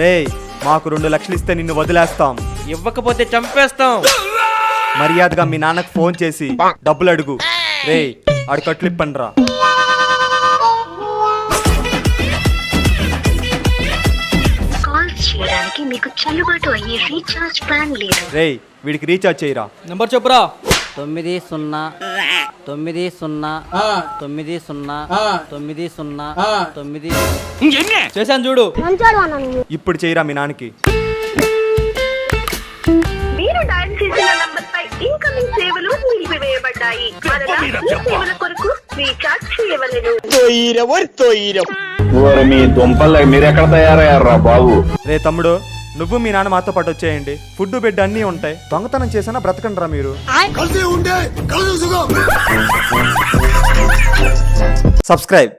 రేయ్ మాకు రెండు లక్షలు ఇస్తే నిన్ను వదిలేస్తాం. ఇవ్వకపోతే చంపేస్తాం. మర్యాదగా మీ నాన్నకు ఫోన్ చేసి డబ్బులు అడుగు. రేయ్ ఆడు కట్లు ఇప్పండి చేయడానికి మీకు చెల్లుబాటు అయ్యే రీఛార్జ్ ప్లాన్ లేదు. రేయ్ వీడికి రీఛార్జ్ చేయరా? నెంబర్ చెప్పురా. తొమ్మిది సున్నా తొమ్మిది సున్నా తొమ్మిది సున్నా తొమ్మిది సున్నా తొమ్మిది చేశాను చూడు. ఇప్పుడు చేయరా మీ నాన్నకి? మీరు డయల్ చేసిన నంబర్ పై ఇన్కమింగ్ సేవలు నిలిపివేయబడ్డాయి. కొరకు రీఛార్జ్ చేయవలెను. ఓరి మీ దుంపలు మీరెక్కడ తయారయ్యారా బాబు? రే తమ్ముడు నువ్వు మీ నాన్న మాతో పాటు వచ్చేయండి. ఫుడ్ బెడ్ అన్నీ ఉంటాయి. దొంగతనం చేసినా బ్రతకండి రా మీరు సబ్స్క్రైబ్.